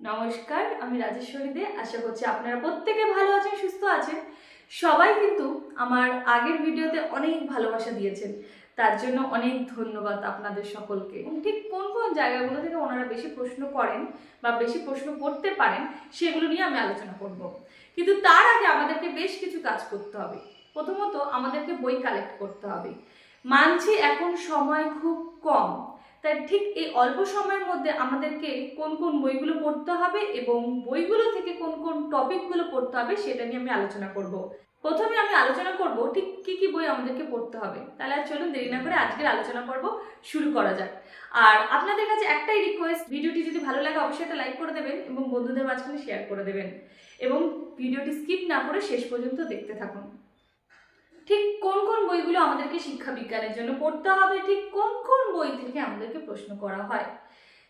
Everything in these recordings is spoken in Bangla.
নমস্কার, আমি রাজেশ্বরী দে আশা করছি আপনারা প্রত্যেকে ভালো আছেন, সুস্থ আছেন। সবাই কিন্তু আমার আগের ভিডিওতে অনেক ভালোবাসা দিয়েছেন। তার জন্য অনেক ধন্যবাদ আপনাদের সকলকে। ঠিক কোন কোন জায়গাগুলো থেকে ওনারা বেশি প্রশ্ন করেন বা বেশি প্রশ্ন করতে পারেন, সেগুলো নিয়ে আমি আলোচনা করব। কিন্তু তার আগে আমাদেরকে বেশ কিছু কাজ করতে হবে। প্রথমত, আমাদেরকে বই কালেক্ট করতে হবে। মানছি এখন সময় খুব কম। তাই ঠিক এই অল্প সময়ের মধ্যে আমাদেরকে কোন কোন বইগুলো পড়তে হবে এবং বইগুলো থেকে কোন কোন টপিকগুলো পড়তে হবে সেটা নিয়ে আমি আলোচনা করব। প্রথমে আমি আলোচনা করব ঠিক কি কি বই আমাদেরকে পড়তে হবে। তাহলে আর চলুন দেরি না করে আজকের আলোচনা পর্ব শুরু করা যাক। আর আপনাদের কাছে একটাই রিকোয়েস্ট ভিডিওটি যদি ভালো লাগে অবশ্যই একটা লাইক করে দেবেন এবং বন্ধুদের মাঝখানে শেয়ার করে দেবেন। এবং ভিডিওটি স্কিপ না করে শেষ পর্যন্ত দেখতে থাকুন। ঠিক কোন কোন বইগুলো আমাদেরকে শিক্ষা বিজ্ঞানের জন্য পড়তে হবে? ঠিক কোন কোন বই থেকে আমাদেরকে প্রশ্ন করা হয়?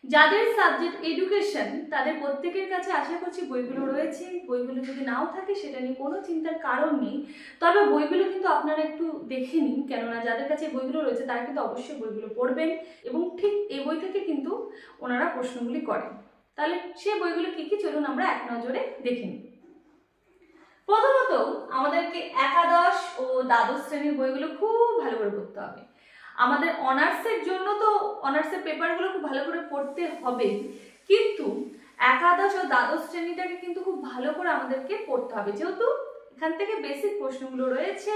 যাদের সাবজেক্ট এডুকেশন তাদের প্রত্যেকের কাছে আশা করছি বইগুলো রয়েছে। বইগুলো যদি নাও থাকে, সেটা নিয়ে কোনো চিন্তার কারণ নেই। তবে বইগুলো কিন্তু আপনারা একটু দেখে নিন। কেননা যাদের কাছে বইগুলো রয়েছে, তারা কিন্তু অবশ্যই বইগুলো পড়বেন এবং ঠিক এই বই থেকে কিন্তু ওনারা প্রশ্নগুলি করেন। তাহলে সে বইগুলো কী কী? চলুন আমরা এক নজরে দেখে নিই। প্রথমত আমাদেরকে একাদশ ও দ্বাদশ শ্রেণির বইগুলো খুব ভালো করে পড়তে হবে। আমাদের অনার্সের জন্য তো অনার্সের পেপারগুলো খুব ভালো করে পড়তে হবে। কিন্তু একাদশ ও দ্বাদশ শ্রেণীটাকে কিন্তু খুব ভালো করে আমাদেরকে পড়তে হবে। যেহেতু এখান থেকে বেসিক প্রশ্নগুলো রয়েছে,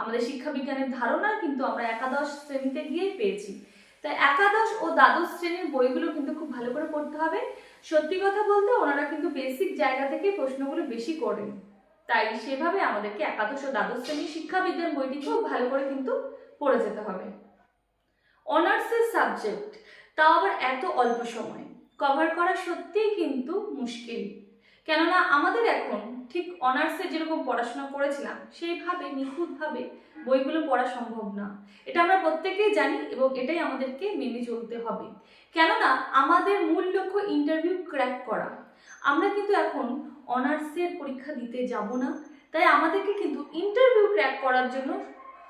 আমাদের শিক্ষা বিজ্ঞানের ধারণা কিন্তু আমরা একাদশ শ্রেণীতে গিয়েই পেয়েছি। তাই একাদশ ও দ্বাদশ শ্রেণির বইগুলো কিন্তু খুব ভালো করে পড়তে হবে। সত্যি কথা বলতে ওনারা কিন্তু বেসিক জায়গা থেকে প্রশ্নগুলো বেশি করেন। তাই সেভাবে আমাদেরকে একাদশ ও দ্বাদশ শ্রেণির শিক্ষাবিজ্ঞান বইটি খুব ভালো করে কিন্তু পড়ে যেতে হবে। অনার্সের সাবজেক্ট, তাও আবার এত অল্প সময়। কভার করা সত্যিই কিন্তু মুশকিল। কেননা আমাদের এখন ঠিক অনার্সে যেরকম পড়াশোনা করেছিলাম, সেইভাবে নিখুঁতভাবে বইগুলো পড়া সম্ভব না। এটা আমরা প্রত্যেকেই জানি এবং এটাই আমাদেরকে মেনে চলতে হবে। কেননা আমাদের মূল লক্ষ্য ইন্টারভিউ ক্র্যাক করা। আমরা কিন্তু এখন অনার্সের পরীক্ষা দিতে যাব না। তাই আমাদেরকে কিন্তু ইন্টারভিউ ক্র্যাক করার জন্য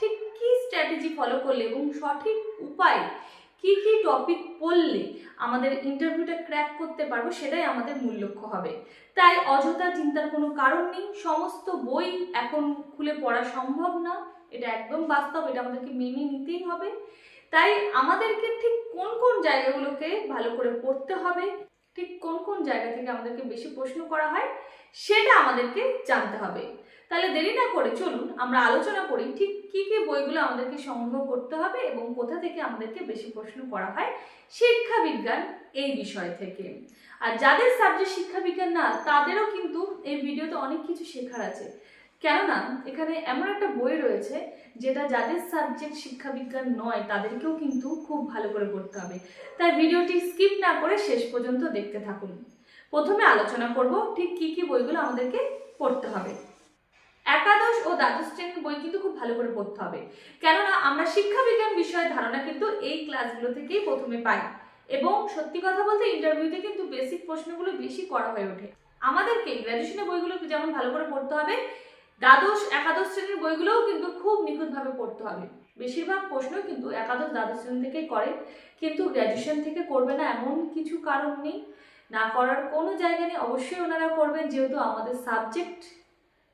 ঠিক কী স্ট্র্যাটেজি ফলো করলে এবং সঠিক উপায় কি কি টপিক পড়লে আমাদের ইন্টারভিউটা ক্র্যাক করতে পারব সেটাই আমাদের মূল লক্ষ্য হবে। তাই অযথা চিন্তার কোনো কারণ নেই, সমস্ত বই এখন খুলে পড়া সম্ভব না, এটা একদম বাস্তব, এটা আমাদেরকে মেনে নিতেই হবে। তাই আমাদেরকে ঠিক কোন কোন জায়গাগুলোকে ভালো করে পড়তে হবে ঠিক কোন কোন জায়গা থেকে আমাদেরকে বেশি প্রশ্ন করা হয়, সেটা আমাদেরকে জানতে হবে। তাহলে দেরি না করে চলুন, আমরা আলোচনা করি ঠিক কি কি বইগুলো আমাদেরকে সংগ্রহ করতে হবে এবং কোথা থেকে আমাদেরকে বেশি প্রশ্ন করা হয় শিক্ষা বিজ্ঞান এই বিষয় থেকে। আর যাদের সাবজেক্ট শিক্ষা বিজ্ঞান না, তাদেরও কিন্তু এই ভিডিওতে অনেক কিছু শেখার আছে। কেননা এখানে এমন একটা বই রয়েছে যেটা যাদের সাবজেক্ট শিক্ষা বিজ্ঞান নয়, তাদেরকেও কিন্তু খুব ভালো করে পড়তে হবে। তাই ভিডিওটি স্কিপ না করে শেষ পর্যন্ত দেখতে থাকুন। প্রথমে আলোচনা করব ঠিক কি কি বইগুলো আমাদেরকে পড়তে হবে। একাদশ ও দ্বাদশ শ্রেণির বই কিন্তু খুব ভালো করে পড়তে হবে। কেননা আমরা শিক্ষা বিজ্ঞান বিষয়ে ধারণা কিন্তু এই ক্লাসগুলো থেকেই প্রথমে পাই। এবং সত্যি কথা বলতে ইন্টারভিউতে কিন্তু বেসিক প্রশ্নগুলো বেশি করা হয়ে ওঠে। আমাদেরকে গ্র্যাজুয়েশনের বইগুলো যেমন ভালো করে পড়তে হবে দ্বাদশ, একাদশ শ্রেণির বইগুলোও কিন্তু খুব নিখুঁতভাবে পড়তে হবে। বেশিরভাগ প্রশ্ন কিন্তু একাদশ, দ্বাদশ শ্রেণি থেকেই করে, কিন্তু গ্র্যাজুয়েশন থেকে করবে না এমন কিছু কারণ নেই। না করার কোনো জায়গা নেই। অবশ্যই ওনারা করবেন, যেহেতু আমাদের সাবজেক্ট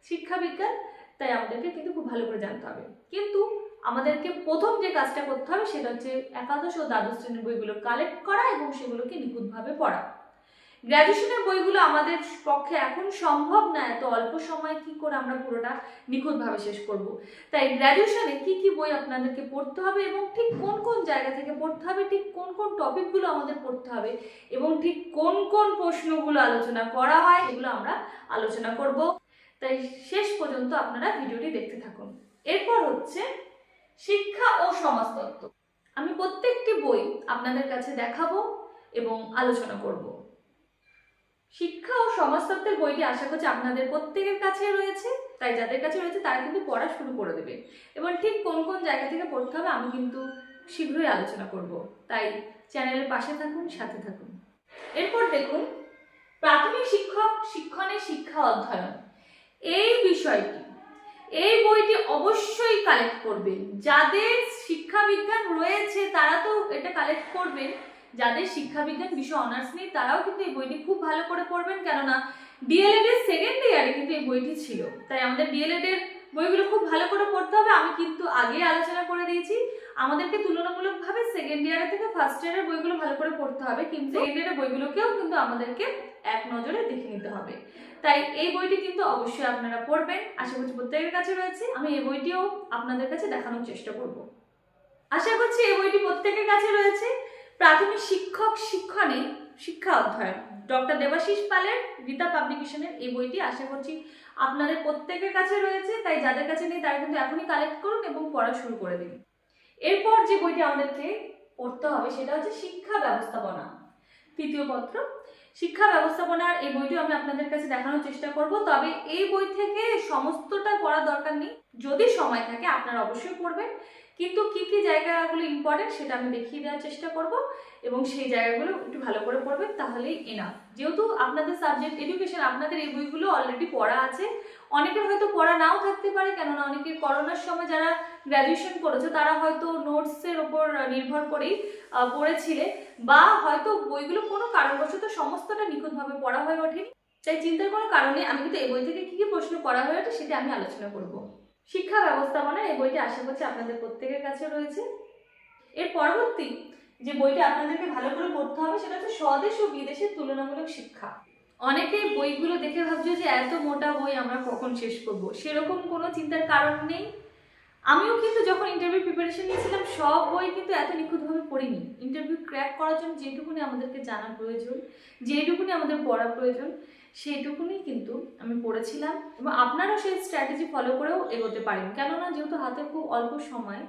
শিক্ষাবিজ্ঞান, তাই আমাদেরকে কিন্তু খুব ভালো করে জানতে হবে। কিন্তু আমাদেরকে প্রথম যে কাজটা করতে হবে, সেটা হচ্ছে একাদশ ও দ্বাদশ শ্রেণির বইগুলো কালেক্ট করা এবং সেগুলোকে নিখুঁতভাবে পড়া। গ্র্যাজুয়েশনের বইগুলো আমাদের পক্ষে এখন সম্ভব না, এত অল্প সময় কি করে আমরা পুরোটা নিখুঁতভাবে শেষ করব? তাই গ্র্যাজুয়েশনে কি কি বই আপনাদেরকে পড়তে হবে এবং ঠিক কোন কোন জায়গা থেকে পড়তে হবে, ঠিক কোন কোন টপিকগুলো আমাদের পড়তে হবে এবং ঠিক কোন কোন প্রশ্নগুলো আলোচনা করা হয় এগুলো আমরা আলোচনা করব। তাই শেষ পর্যন্ত আপনারা ভিডিওটি দেখতে থাকুন। এরপর হচ্ছে শিক্ষা ও সমাজতত্ত্ব আমি প্রত্যেকটি বই আপনাদের কাছে দেখাবো এবং আলোচনা করব। শিক্ষা ও সমাজতত্ত্বের বইটি আশা করছি আপনাদের প্রত্যেকের কাছে রয়েছে। তাই যাদের কাছে রয়েছে, তারা কিন্তু পড়া শুরু করে দেবে। এবং ঠিক কোন কোন জায়গা থেকে পড়তে হবে, আমি কিন্তু শীঘ্রই আলোচনা করব। তাই চ্যানেলের পাশে থাকুন, সাথে থাকুন। এরপর দেখুন, প্রাথমিক শিক্ষক শিক্ষণের শিক্ষা অধ্যয়ন। এই বিষয়টি, এই বইটি অবশ্যই কালেক্ট করবেন। যাদের শিক্ষা বিজ্ঞান রয়েছে, তারা তো এটা কালেক্ট করবেন। যাদের শিক্ষাবিজ্ঞান বিষয় অনার্স নেই, তারাও কিন্তু এই বইটি খুব ভালো করে পড়বেন। কেননা ডিএলএড এর সেকেন্ড ইয়ারে কিন্তু এই বইটি ছিল। তাই আমাদের ডিএলএড এর বইগুলো খুব ভালো করে পড়তে হবে। আমি কিন্তু আগে আলোচনা করে দিয়েছি। আমাদেরকে তুলনামূলকভাবে সেকেন্ড ইয়ারের থেকে ফার্স্ট ইয়ারের বইগুলো ভালো করে পড়তে হবে। কিন্তু সেকেন্ড ইয়ারের বইগুলোকেও কিন্তু আমাদেরকে এক নজরে দেখে নিতে হবে। তাই এই বইটি কিন্তু অবশ্যই আপনারা পড়বেন। আশা করছি প্রত্যেকের কাছে রয়েছে। আমি এই বইটিও আপনাদের কাছে দেখানোর চেষ্টা করব। আশা করছি এই বইটি প্রত্যেকের কাছে রয়েছে। প্রাথমিক শিক্ষক শিক্ষণে শিক্ষা অধ্যয়ন। ডক্টর দেবাশিস পালের গীতা পাবলিকেশনের এই বইটি আশা করছি আপনাদের প্রত্যেকের কাছে রয়েছে, তাই যাদের কাছে নেই তারা কিন্তু এখনই কালেক্ট করুন এবং পড়া শুরু করে দিন। এরপর যে বইটি আমাদেরকে পড়তে হবে সেটা হচ্ছে শিক্ষা ব্যবস্থাপনা। তৃতীয় পত্র শিক্ষা ব্যবস্থাপনার এই বইটি আমি আপনাদের কাছে দেখানোর চেষ্টা করব। তবে এই বই থেকে সমস্তটা পড়া দরকার নেই। যদি সময় থাকে, আপনারা অবশ্যই পড়বেন। কিন্তু কি কি জায়গাগুলো ইম্পর্টেন্ট সেটা আমি দেখিয়ে দেওয়ার চেষ্টা করব এবং সেই জায়গাগুলো একটু ভালো করে পড়বেন, তাহলেই এনাফ যেহেতু আপনাদের সাবজেক্ট এডুকেশন আপনাদের এই বইগুলো অলরেডি পড়া আছে। অনেকের হয়তো পড়া নাও থাকতে পারে, কেননা অনেকের করোনার সময় যারা গ্র্যাজুয়েশন করেছে, তারা হয়তো নোটসের ওপর নির্ভর করেই পড়েছিলে, বা হয়তো বইগুলো কোনো কারণবশত সমস্তটা নিখুঁতভাবে পড়া হয়ে ওঠেনি। তাই চিন্তার কোনো কারণে আমি কিন্তু এই বই থেকে কি কি প্রশ্ন করা হয়ে ওঠে সেটা আমি আলোচনা করব। শিক্ষা ব্যবস্থাপনা এই বইটি আশা করছি আপনাদের প্রত্যেকের কাছে রয়েছে। এর পরবর্তী যে বইটা আপনাদেরকে ভালো করে পড়তে হবে, সেটা হচ্ছে স্বদেশ ও বিদেশের তুলনামূলক শিক্ষা। অনেকে বইগুলো দেখে ভাবছ যে এত মোটা বই আমরা কখন শেষ করব? সেরকম কোনো চিন্তার কারণ নেই? আমিও কিন্তু যখন ইন্টারভিউ প্রিপারেশন নিয়েছিলাম সব বই কিন্তু এত নিখুঁতভাবে পড়িনি। ইন্টারভিউ ক্র্যাক করার জন্য যেটুকুনি আমাদেরকে জানা প্রয়োজন, যেটুকুনি আমাদের পড়া প্রয়োজন, সেইটুকুনি কিন্তু আমি পড়েছিলাম এবং আপনারাও সেই স্ট্র্যাটেজি ফলো করেও এগোতে পারেন। কেননা যেহেতু হাতে খুব অল্প সময়,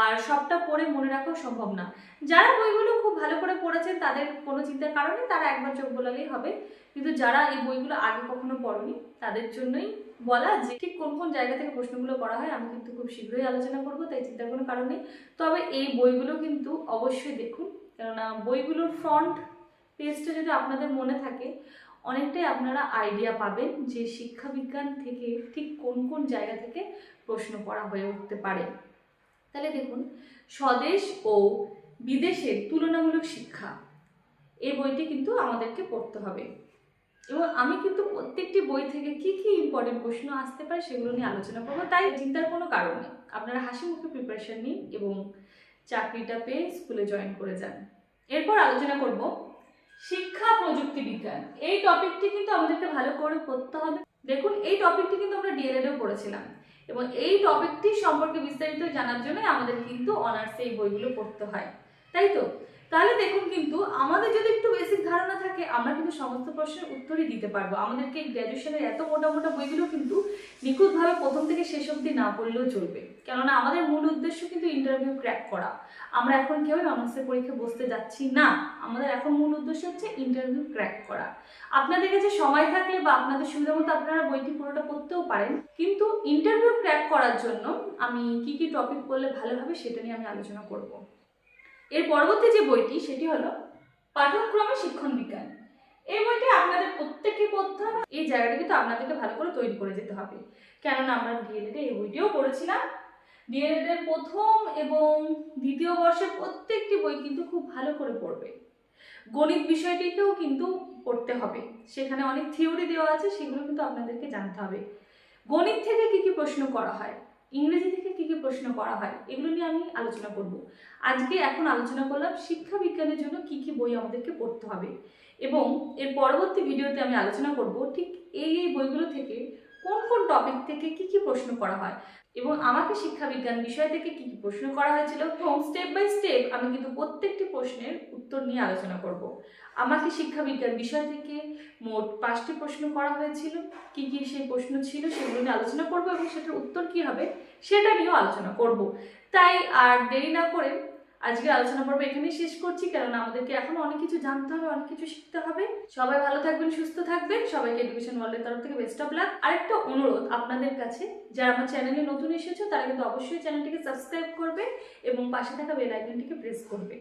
আর সবটা পড়ে মনে রাখাও সম্ভব না। যারা বইগুলো খুব ভালো করে পড়েছেন, তাদের কোনো চিন্তার কারণে তারা একবার চোখ বোলালেই হবে। কিন্তু যারা এই বইগুলো আগে কখনো পড়েনি, তাদের জন্যই বলা যে ঠিক কোন কোন জায়গা থেকে প্রশ্নগুলো করা হয়, আমি কিন্তু খুব শীঘ্রই আলোচনা করব, তাই চিন্তার কোনো কারণ নেই। তবে এই বইগুলো কিন্তু অবশ্যই দেখুন, কেননা বইগুলোর ফ্রন্ট পেজটা যদি আপনাদের মনে থাকে, অনেকটাই আপনারা আইডিয়া পাবেন যে শিক্ষা বিজ্ঞান থেকে ঠিক কোন কোন জায়গা থেকে প্রশ্ন করা হয়ে উঠতে পারে। তাহলে দেখুন, স্বদেশ ও বিদেশের তুলনামূলক শিক্ষা, এই বইটি কিন্তু আমাদেরকে পড়তে হবে। এবং আমি কিন্তু প্রত্যেকটি বই থেকে কি কি ইম্পর্টেন্ট প্রশ্ন আসতে পারে সেগুলো নিয়ে আলোচনা করব। তাই চিন্তার কোনো কারণ নেই। আপনারা হাসি মুখে প্রিপারেশন নিন এবং চাকরিটা পেয়ে স্কুলে জয়েন করে যান। এরপর আলোচনা করব শিক্ষা প্রযুক্তি বিজ্ঞান। এই টপিকটি কিন্তু আমাদেরকে ভালো করে পড়তে হবে। দেখুন, এই টপিকটি কিন্তু আমরা ডিএলএডেও পড়েছিলাম এবং এই টপিকটি সম্পর্কে বিস্তারিত জানার জন্য আমাদের কিন্তু অনার্সে এই বইগুলো পড়তে হয়। তাই তো? তাহলে দেখুন কিন্তু আমাদের যদি একটু বেসিক ধারণা থাকে, আমরা কিন্তু সমস্ত প্রশ্নের উত্তরই দিতে পারব। আমাদেরকে গ্র্যাজুয়েশনের এত মোটা মোটা বইগুলো কিন্তু নিখুঁতভাবে প্রথম থেকে শেষ অবধি না পড়লেও চলবে। কেননা আমাদের মূল উদ্দেশ্য কিন্তু ইন্টারভিউ ক্র্যাক করা। আমরা এখন কেউই অনার্সের পরীক্ষা বসতে যাচ্ছি না। আমাদের এখন মূল উদ্দেশ্য হচ্ছে ইন্টারভিউ ক্র্যাক করা। আপনাদের কাছে সময় থাকলে বা আপনাদের সুবিধা মতো আপনারা বইটি পুরোটা পড়তেও পারেন। কিন্তু ইন্টারভিউ ক্র্যাক করার জন্য আমি কি কি টপিক পড়লে ভালো হবে সেটা নিয়ে আমি আলোচনা করব। এর পরবর্তী যে বইটি, সেটি হলো পাঠ্যক্রমে শিক্ষণ বিজ্ঞান। এই বইটি আপনাদের প্রত্যেককে পড়তে হবে। এই জায়গাটা কিন্তু আপনাদেরকে ভালো করে তৈরি করে যেতে হবে। কেননা আমরা ডিএলএডে এই বইটিও পড়েছিলাম। ডিএলএড এর প্রথম এবং দ্বিতীয় বর্ষের প্রত্যেকটি বই কিন্তু খুব ভালো করে পড়বে। গণিত বিষয়টিকেও কিন্তু পড়তে হবে। সেখানে অনেক থিওরি দেওয়া আছে, সেগুলো কিন্তু আপনাদেরকে জানতে হবে। গণিত থেকে কি কি প্রশ্ন করা হয়? ইংরেজি থেকে কি কি প্রশ্ন করা হয়, এগুলো নিয়ে আমি আলোচনা করব। আজকে এখন আলোচনা করলাম শিক্ষা বিজ্ঞানের জন্য কি কি বই আমাদেরকে পড়তে হবে। এবং এর পরবর্তী ভিডিওতে আমি আলোচনা করব ঠিক এই এই বইগুলো থেকে কোন কোন টপিক থেকে কি কি প্রশ্ন করা হয় এবং আমাকে শিক্ষা বিজ্ঞান বিষয় থেকে কি কি প্রশ্ন করা হয়েছিল। এবং স্টেপ বাই স্টেপ আমি কিন্তু প্রত্যেকটি প্রশ্নের উত্তর নিয়ে আলোচনা করব। আমাকে শিক্ষা বিজ্ঞান বিষয় থেকে মোট পাঁচটি প্রশ্ন করা হয়েছিল। কি কি সেই প্রশ্ন ছিল সেগুলো নিয়ে আলোচনা করব এবং সেটার উত্তর কি হবে সেটা নিয়েও আলোচনা করব। তাই আর দেরি না করে আজকে আলোচনা পর্ব এখানেই শেষ করছি, কেননা আমাদেরকে এখনও অনেক কিছু জানতে হবে, অনেক কিছু শিখতে হবে। সবাই ভালো থাকবেন, সুস্থ থাকবেন। সবাইকে এডুকেশন ওয়ার্ল্ডের তরফ থেকে বেস্ট অফ লাক আরেকটা অনুরোধ আপনাদের কাছে, যারা আমার চ্যানেলে নতুন এসেছ, তারা কিন্তু অবশ্যই চ্যানেলটিকে সাবস্ক্রাইব করবে এবং পাশে থাকা বেল আইকনটিকে প্রেস করবে।